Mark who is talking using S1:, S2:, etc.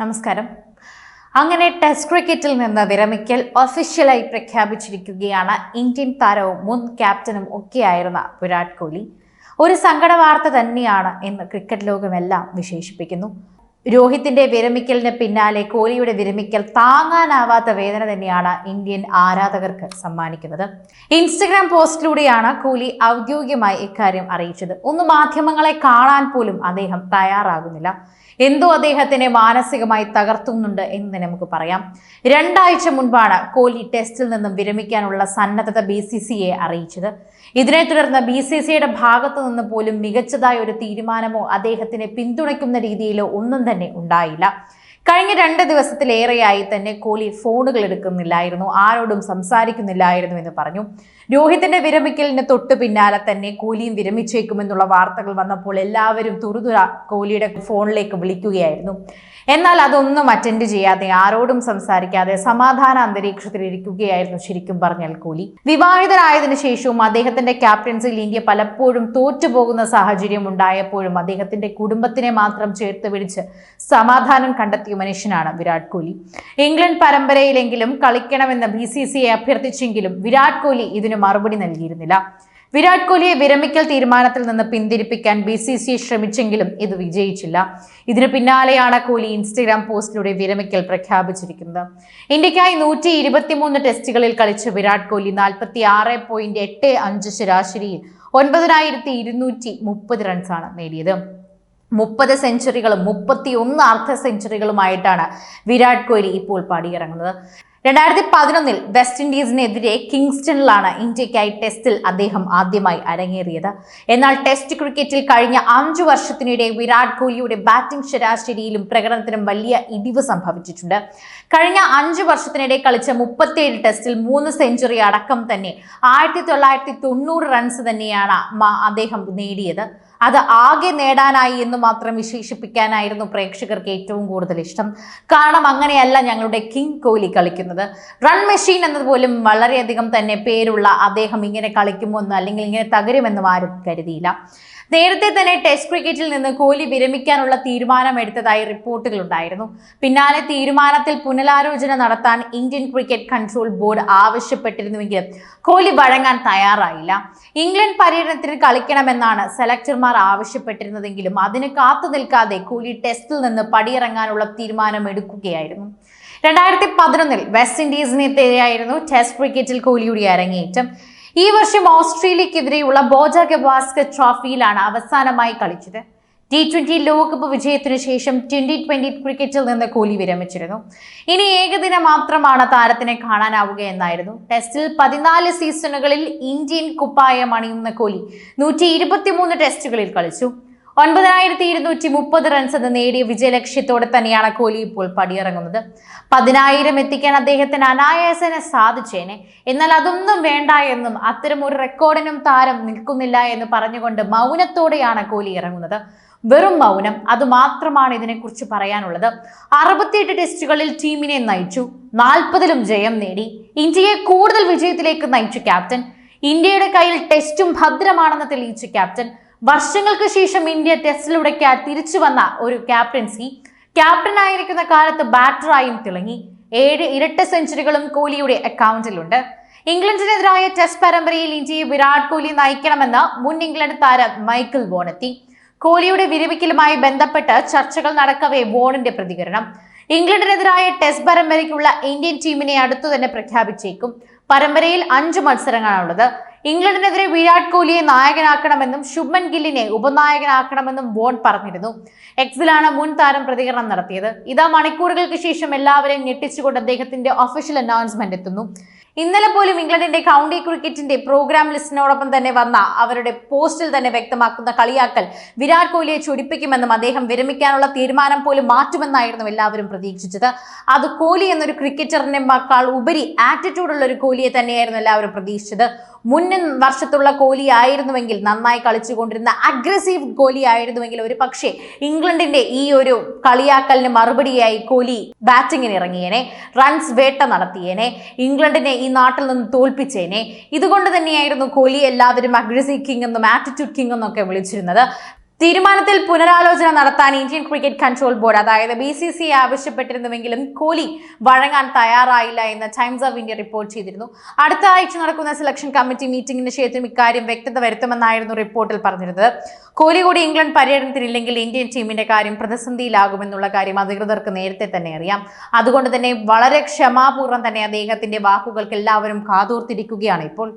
S1: നമസ്കാരം. അങ്ങനെ ടെസ്റ്റ് ക്രിക്കറ്റിൽ നിന്ന് വിരമിക്കൽ ഒഫീഷ്യലായി പ്രഖ്യാപിച്ചിരിക്കുകയാണ് ഇന്ത്യൻ താരവും മുൻ ക്യാപ്റ്റനും ഒക്കെയായിരുന്ന വിരാട് കോഹ്ലി. ഒരു സങ്കട വാർത്ത തന്നെയാണ് എന്ന് ക്രിക്കറ്റ് ലോകമെല്ലാം വിശേഷിപ്പിക്കുന്നു. രോഹിത്തിന്റെ വിരമിക്കലിന് പിന്നാലെ കോഹ്ലിയുടെ വിരമിക്കൽ താങ്ങാനാവാത്ത വേദന തന്നെയാണ് ഇന്ത്യൻ ആരാധകർക്ക് സമ്മാനിക്കുന്നത്. ഇൻസ്റ്റഗ്രാം പോസ്റ്റിലൂടെയാണ് കോഹ്ലി ഔദ്യോഗികമായി ഇക്കാര്യം അറിയിച്ചത്. ഒന്ന് മാധ്യമങ്ങളെ കാണാൻ പോലും അദ്ദേഹം തയ്യാറാകുന്നില്ല. എന്തോ അദ്ദേഹത്തിനെ മാനസികമായി തകർത്തുന്നുണ്ട് എന്ന് തന്നെ നമുക്ക് പറയാം. രണ്ടാഴ്ച മുൻപാണ് കോഹ്ലി ടെസ്റ്റിൽ നിന്നും വിരമിക്കാനുള്ള സന്നദ്ധത ബി സി സിയെ അറിയിച്ചത്. ഇതിനെ തുടർന്ന് ബി സി സിയുടെ ഭാഗത്തു നിന്ന് പോലും മികച്ചതായ ഒരു തീരുമാനമോ അദ്ദേഹത്തിനെ പിന്തുണയ്ക്കുന്ന രീതിയിലോ ഒന്നും തന്നെ ഉണ്ടായില്ല. കഴിഞ്ഞ രണ്ട് ദിവസത്തിലേറെയായി തന്നെ കോഹ്ലി ഫോണുകൾ എടുക്കുന്നില്ലായിരുന്നു ആരോടും സംസാരിക്കുന്നില്ലായിരുന്നു എന്ന് പറഞ്ഞു. രോഹിത്തിന്റെ വിരമിക്കലിന് തൊട്ടു പിന്നാലെ തന്നെ കോഹ്ലിയും വിരമിച്ചേക്കുമെന്നുള്ള വാർത്തകൾ വന്നപ്പോൾ എല്ലാവരും തുറുതുര കോഹ്ലിയുടെ ഫോണിലേക്ക് വിളിക്കുകയായിരുന്നു. എന്നാൽ അതൊന്നും അറ്റൻഡ് ചെയ്യാതെ ആരോടും സംസാരിക്കാതെ സമാധാന അന്തരീക്ഷത്തിൽ ഇരിക്കുകയായിരുന്നു ശരിക്കും പറഞ്ഞാൽ കോഹ്ലി വിവാഹിതരായതിനു ശേഷവും അദ്ദേഹത്തിന്റെ ക്യാപ്റ്റൻസിയിൽ ഇന്ത്യ പലപ്പോഴും തോറ്റുപോകുന്ന സാഹചര്യം ഉണ്ടായപ്പോഴും അദ്ദേഹത്തിന്റെ കുടുംബത്തിനെ മാത്രം ചേർത്ത് പിടിച്ച് സമാധാനം കണ്ടെത്തിയ മനുഷ്യനാണ് വിരാട് കോഹ്ലി ഇംഗ്ലണ്ട് പരമ്പരയിലെങ്കിലും കളിക്കണമെന്ന് ബി സി സിയെ അഭ്യർത്ഥിച്ചെങ്കിലും വിരാട് കോഹ്ലി ഇതിന് മറുപടി നൽകിയിരുന്നില്ല. വിരാട് കോഹ്ലിയെ വിരമിക്കൽ തീരുമാനത്തിൽ നിന്ന് പിന്തിരിപ്പിക്കാൻ ബി സി സി ശ്രമിച്ചെങ്കിലും ഇത് വിജയിച്ചില്ല. ഇതിനു പിന്നാലെയാണ് കോഹ്ലി ഇൻസ്റ്റഗ്രാം പോസ്റ്റിലൂടെ വിരമിക്കൽ പ്രഖ്യാപിച്ചിരിക്കുന്നത്. ഇന്ത്യക്കായി നൂറ്റി ഇരുപത്തിമൂന്ന് ടെസ്റ്റുകളിൽ കളിച്ച വിരാട് കോഹ്ലി നാൽപ്പത്തി ആറ് പോയിന്റ് എട്ട് അഞ്ച് ശരാശരിയിൽ ഒൻപതിനായിരത്തി ഇരുന്നൂറ്റി മുപ്പത് റൺസാണ് നേടിയത്. മുപ്പത് സെഞ്ചുറികളും മുപ്പത്തി ഒന്ന് അർദ്ധ സെഞ്ചുറികളുമായിട്ടാണ് വിരാട് കോഹ്ലി ഇപ്പോൾ പടിയിറങ്ങുന്നത്. രണ്ടായിരത്തി പതിനൊന്നിൽ വെസ്റ്റ് ഇൻഡീസിനെതിരെ കിങ്സ്റ്റണിലാണ് ഇന്ത്യക്കായി ടെസ്റ്റിൽ അദ്ദേഹം ആദ്യമായി അരങ്ങേറിയത്. എന്നാൽ ടെസ്റ്റ് ക്രിക്കറ്റിൽ കഴിഞ്ഞ അഞ്ചു വർഷത്തിനിടെ വിരാട് കോഹ്ലിയുടെ ബാറ്റിംഗ് ശരാശരിയിലും പ്രകടനത്തിലും വലിയ ഇടിവ് സംഭവിച്ചിട്ടുണ്ട്. കഴിഞ്ഞ അഞ്ചു വർഷത്തിനിടെ കളിച്ച മുപ്പത്തിയേഴ് ടെസ്റ്റിൽ മൂന്ന് സെഞ്ചുറി അടക്കം തന്നെ ആയിരത്തി തൊള്ളായിരത്തി തൊണ്ണൂറ് റൺസ് തന്നെയാണ് അദ്ദേഹം നേടിയത്. അത് ആകെ നേടാനായി എന്ന് മാത്രം വിശേഷിപ്പിക്കാനായിരുന്നു പ്രേക്ഷകർക്ക് ഏറ്റവും കൂടുതൽ ഇഷ്ടം. കാരണം അങ്ങനെയല്ല ഞങ്ങളുടെ കിങ് കോഹ്ലി കളിക്കുന്നത്. റൺ മെഷീൻ എന്നതുപോലും വളരെയധികം തന്നെ പേരുള്ള അദ്ദേഹം ഇങ്ങനെ കളിക്കുമോ എന്ന് അല്ലെങ്കിൽ ഇങ്ങനെ തകരുമെന്നും ആരും കരുതിയില്ല. നേരത്തെ തന്നെ ടെസ്റ്റ് ക്രിക്കറ്റിൽ നിന്ന് കോഹ്ലി വിരമിക്കാനുള്ള തീരുമാനമെടുത്തതായി റിപ്പോർട്ടുകൾ ഉണ്ടായിരുന്നു പിന്നാലെ തീരുമാനത്തിൽ പുനരാലോചന നടത്താൻ ഇന്ത്യൻ ക്രിക്കറ്റ് കൺട്രോൾ ബോർഡ് ആവശ്യപ്പെട്ടിരുന്നുവെങ്കിലും കോഹ്ലി വഴങ്ങാൻ തയ്യാറായില്ല. ഇംഗ്ലണ്ട് പര്യടനത്തിന് കളിക്കണമെന്നാണ് സെലക്ടർമാർ ആവശ്യപ്പെട്ടിരുന്നതെങ്കിലും അതിന് കാത്തു നിൽക്കാതെ കോഹ്ലി ടെസ്റ്റിൽ നിന്ന് പടിയിറങ്ങാനുള്ള തീരുമാനം എടുക്കുകയായിരുന്നു രണ്ടായിരത്തി പതിനൊന്നിൽ വെസ്റ്റ് ഇൻഡീസിനെതിരെയായിരുന്നു ടെസ്റ്റ് ക്രിക്കറ്റിൽ കോഹ്ലിയുടെ അരങ്ങേറ്റം. ഈ വർഷം ഓസ്ട്രേലിയക്കെതിരെയുള്ള ബോജ ഗവാസ്കർ ട്രോഫിയിലാണ് അവസാനമായി കളിച്ചത്. ടി ട്വന്റി ലോകകപ്പ് വിജയത്തിനു ശേഷം ട്വന്റി ട്വന്റി ക്രിക്കറ്റിൽ നിന്ന് കോഹ്ലി വിരമിച്ചിരുന്നു. ഇനി ഏകദിനം മാത്രമാണ് താരത്തിനെ കാണാനാവുക എന്നായിരുന്നു. ടെസ്റ്റിൽ പതിനാല് സീസണുകളിൽ ഇന്ത്യൻ കുപ്പായം അണിയുന്ന കോഹ്ലി നൂറ്റി ടെസ്റ്റുകളിൽ കളിച്ചു. ഒൻപതിനായിരത്തി ഇരുന്നൂറ്റി മുപ്പത് റൺസ് എന്ന് നേടിയ വിജയലക്ഷ്യത്തോടെ തന്നെയാണ് കോഹ്ലി ഇപ്പോൾ പടിയിറങ്ങുന്നത്. പതിനായിരം എത്തിക്കാൻ അദ്ദേഹത്തിന് അനായാസനെ സാധിച്ചേനെ. എന്നാൽ അതൊന്നും വേണ്ട എന്നും അത്തരം ഒരു റെക്കോർഡിനും താരം നിൽക്കുന്നില്ല എന്ന് പറഞ്ഞുകൊണ്ട് മൗനത്തോടെയാണ് കോഹ്ലി ഇറങ്ങുന്നത്. വെറും മൗനം അത് മാത്രമാണ് ഇതിനെക്കുറിച്ച് പറയാനുള്ളത്. അറുപത്തിയെട്ട് ടെസ്റ്റുകളിൽ ടീമിനെ നയിച്ചു നാൽപ്പതിലും ജയം നേടി. ഇന്ത്യയെ കൂടുതൽ വിജയത്തിലേക്ക് നയിച്ചു ക്യാപ്റ്റൻ. ഇന്ത്യയുടെ കയ്യിൽ ടെസ്റ്റും ഭദ്രമാണെന്ന് തെളിയിച്ചു ക്യാപ്റ്റൻ. വർഷങ്ങൾക്ക് ശേഷം ഇന്ത്യ ടെസ്റ്റിലൂടെ തിരിച്ചു വന്ന ഒരു ക്യാപ്റ്റൻസി. ക്യാപ്റ്റനായിരിക്കുന്ന കാലത്ത് ബാറ്ററായും തിളങ്ങി. ഏഴ് ഇരട്ട സെഞ്ചുറികളും കോഹ്ലിയുടെ അക്കൗണ്ടിലുണ്ട്. ഇംഗ്ലണ്ടിനെതിരായ ടെസ്റ്റ് പരമ്പരയിൽ ഇന്ത്യയെ വിരാട് കോഹ്ലി നയിക്കണമെന്ന് മുൻ ഇംഗ്ലണ്ട് താരം മൈക്കിൾ വോണെത്തി കോഹ്ലിയുടെ വിരമിക്കലുമായി ബന്ധപ്പെട്ട് ചർച്ചകൾ നടക്കവേ വോണിന്റെ പ്രതികരണം. ഇംഗ്ലണ്ടിനെതിരായ ടെസ്റ്റ് പരമ്പരയ്ക്കുള്ള ഇന്ത്യൻ ടീമിനെ അടുത്തു തന്നെ പ്രഖ്യാപിച്ചേക്കും. പരമ്പരയിൽ അഞ്ച് മത്സരങ്ങളാണുള്ളത്. ഇംഗ്ലണ്ടിനെതിരെ വിരാട് കോഹ്ലിയെ നായകനാക്കണമെന്നും ശുഭ്മൻ ഗില്ലിനെ ഉപനായകനാക്കണമെന്നും വോൺ പറഞ്ഞിരുന്നു. എക്സിലാണ് മുൻ താരം പ്രതികരണം നടത്തിയത്. ഇതാ മണിക്കൂറുകൾക്ക് ശേഷം എല്ലാവരെയും ഞെട്ടിച്ചുകൊണ്ട് അദ്ദേഹത്തിന്റെ ഒഫീഷ്യൽ അനൗൺസ്മെന്റ് എത്തുന്നു. ഇന്നലെ പോലും ഇംഗ്ലണ്ടിന്റെ കൗണ്ടി ക്രിക്കറ്റിന്റെ പ്രോഗ്രാം ലിസ്റ്റിനോടൊപ്പം തന്നെ വന്ന അവരുടെ പോസ്റ്റിൽ തന്നെ വ്യക്തമാക്കുന്ന കളിയാക്കൽ വിരാട് കോഹ്ലിയെ ചൊടിപ്പിക്കുമെന്നും അദ്ദേഹം വിരമിക്കാനുള്ള തീരുമാനം പോലും മാറ്റുമെന്നായിരുന്നു എല്ലാവരും പ്രതീക്ഷിച്ചത്. അത് കോഹ്ലി എന്നൊരു ക്രിക്കറ്ററിനേക്കാൾ ഉപരി ആറ്റിറ്റ്യൂഡുള്ള ഒരു കോഹ്ലിയെ തന്നെയായിരുന്നു എല്ലാവരും പ്രതീക്ഷിച്ചത്. മുന്നിൻ വർഷത്തുള്ള കോഹ്ലി ആയിരുന്നുവെങ്കിൽ നന്നായി കളിച്ചുകൊണ്ടിരുന്ന അഗ്രസീവ് കോഹ്ലി ആയിരുന്നുവെങ്കിൽ ഒരു പക്ഷേ ഇംഗ്ലണ്ടിന്റെ ഈ ഒരു കളിയാക്കലിന് മറുപടിയായി കോഹ്ലി ബാറ്റിങ്ങിന് ഇറങ്ങിയേനെ റൺസ് വേട്ട നടത്തിയേനെ ഇംഗ്ലണ്ടിനെ ഈ നാട്ടിൽ നിന്ന് തോൽപ്പിച്ചേനെ. ഇതുകൊണ്ട് തന്നെയായിരുന്നു കോഹ്ലി എല്ലാവരും അഗ്രസീവ് കിങ് എന്നും ആറ്റിറ്റ്യൂഡ് കിങ് എന്നൊക്കെ വിളിച്ചിരുന്നത്. തീരുമാനത്തിൽ പുനരാലോചന നടത്താൻ ഇന്ത്യൻ ക്രിക്കറ്റ് കൺട്രോൾ ബോർഡ് അതായത് ബി സി സി ആവശ്യപ്പെട്ടിരുന്നുവെങ്കിലും കോഹ്ലി വഴങ്ങാൻ തയ്യാറായില്ല എന്ന് ടൈംസ് ഓഫ് ഇന്ത്യ റിപ്പോർട്ട് ചെയ്തിരുന്നു. അടുത്ത ആഴ്ച നടക്കുന്ന സെലക്ഷൻ കമ്മിറ്റി മീറ്റിംഗിന് ശേഷം ഇക്കാര്യം വ്യക്തത വരുത്തുമെന്നായിരുന്നു റിപ്പോർട്ടിൽ പറഞ്ഞിരുന്നത്. കോഹ്ലി കൂടി ഇംഗ്ലണ്ട് പര്യടനത്തിനില്ലെങ്കിൽ ഇന്ത്യൻ ടീമിന്റെ കാര്യം പ്രതിസന്ധിയിലാകുമെന്നുള്ള കാര്യം അധികൃതർക്ക് നേരത്തെ തന്നെ അറിയാം. അതുകൊണ്ട് തന്നെ വളരെ ക്ഷമാപൂർവം തന്നെ അദ്ദേഹത്തിന്റെ വാക്കുകൾക്ക് എല്ലാവരും കാതോർത്തിരിക്കുകയാണ് ഇപ്പോൾ.